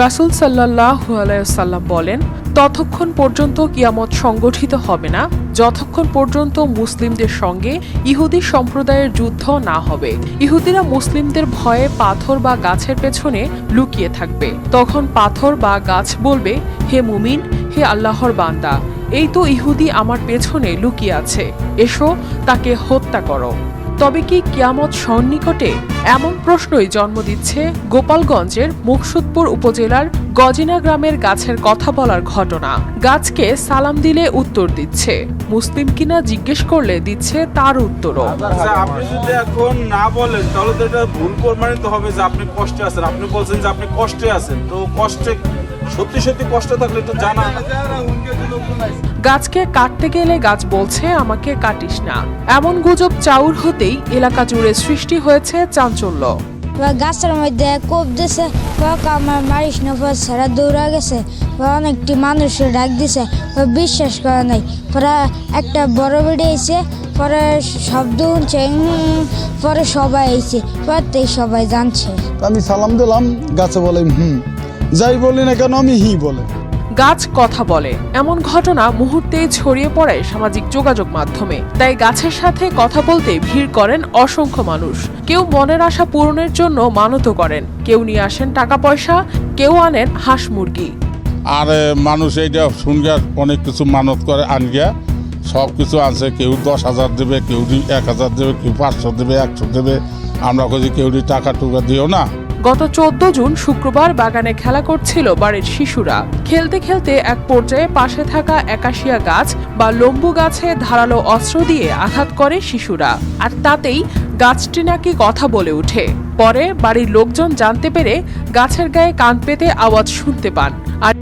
রাসূল আলাইসাল্লাম বলেন, ততক্ষণ পর্যন্ত কিয়ামত সংগঠিত হবে না, যতক্ষণ পর্যন্ত মুসলিমদের সঙ্গে ইহুদি সম্প্রদায়ের যুদ্ধ না হবে। ইহুদিরা মুসলিমদের ভয়ে পাথর বা গাছের পেছনে লুকিয়ে থাকবে। তখন পাথর বা গাছ বলবে, হে মুমিন, হে আল্লাহর বান্দা, এই তো ইহুদি আমার পেছনে লুকিয়ে আছে, এসো তাকে হত্যা করো। তবে কি কিয়ামত সন্নিকটে? এমন প্রশ্নই জন্ম দিচ্ছে গোপালগঞ্জের মুকসুদপুর উপজেলার গজিনা গ্রামের গাছের কথা বলার ঘটনা। গাছকে সালাম দিলে উত্তর দিচ্ছে। মুসলিম কিনা জিজ্ঞেস করলে দিচ্ছে তার উত্তরও। আচ্ছা আপনি যদি এখন না বলেন, তাহলে তো এটা ভুল প্রমাণিত হবে যে আপনি কষ্টে আছেন। আপনি বলছেন যে আপনি কষ্টে আছেন। তো কষ্টে, সত্যি সত্যি কষ্ট থাকলে তো জানা গাছকে কাটতে গেলে গাছ বলছে আমাকে কাটিস না। এমন গুজব চাউর হতেই এলাকা জুড়ে সৃষ্টি হয়েছে চাঞ্চল্য। বা গাছের মধ্যে কোপ দিছে বা আমার মারিস না সারা দৌড়া গেছে বা অনেকটি মানুষের ডাক দিছে বিশ্বাস করে নাই। পরে একটা বড় বেড়ে এসে পরে শব্দ শুনছে পরে সবাই এসে পরে সবাই জানছে। আমি সালাম দিলাম গাছে বলে হুম। যাই বলি না কেন আমি হি বলে। গাছ কথা বলে। এমন ঘটনা মুহূর্তেই ছড়িয়ে পড়ে সামাজিক যোগাযোগ মাধ্যমে। তাই গাছের সাথে কথা বলতে ভিড় করেন অসংখ্য মানুষ। কেউ মনের আশা পূরণের জন্য মানত করেন। কেউ নিয়ে আসেন টাকা পয়সা, কেউ আনেন হাঁস মুরগি। আর মানুষ এইটা শুনগা, অনেক কিছু মানত করে আনগিয়া সব কিছু আনছে, কেউ দশ হাজার দেবে, কেউ এক হাজার দেবে, কেউ পাঁচশো দেবে, একশো দেবে। আমরা কেউ টাকা টুকা দিও না। গত চোদ্দ জুন শুক্রবার বাগানে খেলা করছিল বাড়ির শিশুরা। খেলতে খেলতে এক পর্যায়ে পাশে থাকা একাশিয়া গাছ বা লম্বু গাছে ধারালো অস্ত্র দিয়ে আঘাত করে শিশুরা। আর তাতেই গাছটি নাকি কথা বলে ওঠে। পরে বাড়ির লোকজন জানতে পেরে গাছের গায়ে কান পেতে আওয়াজ শুনতে পান। আর